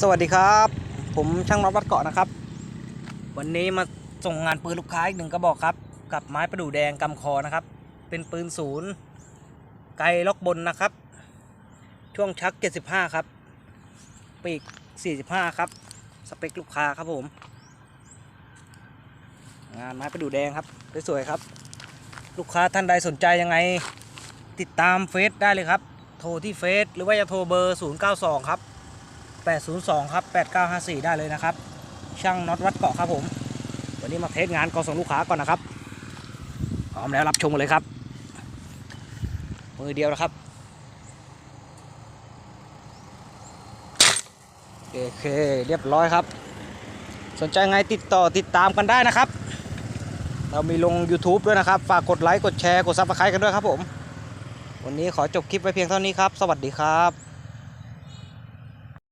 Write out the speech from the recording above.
สวัสดีครับ ผมช่างน็อตวัดเกาะนะครับ วันนี้มาส่งงานปืนลูกค้าอีกหนึ่งกระบอกครับ กับไม้ประดู่แดงกำคอนะครับ เป็นปืนศูนย์ไกลล็อกบนนะครับ ช่วงชัก 75 ครับปีก 45 ครับ สเปคลูกค้าครับผม งานไม้ประดู่แดงครับสวยๆครับ ลูกค้าท่านใดสนใจยังไง ติดตามเฟซได้เลยครับ โทรที่เฟซหรือว่าจะโทรเบอร์ 092 ครับ 802 ครับ 8954 ได้เลยนะครับ ช่างน็อตวัดเกาะครับผม วันนี้มาเทสงานก่อส่งลูกค้าก่อนนะครับ พร้อมแล้วรับชมกันเลยครับ มือเดียวนะครับ โอเคเรียบร้อยครับ สนใจไงติดต่อติดตามกันได้นะครับ เรามีลง YouTube ด้วยนะครับ ฝากกดไลค์ กดแชร์ กดซับสไครต์กันด้วยครับผม วันนี้ขอจบคลิปไว้เพียงเท่านี้ครับ สวัสดีครับ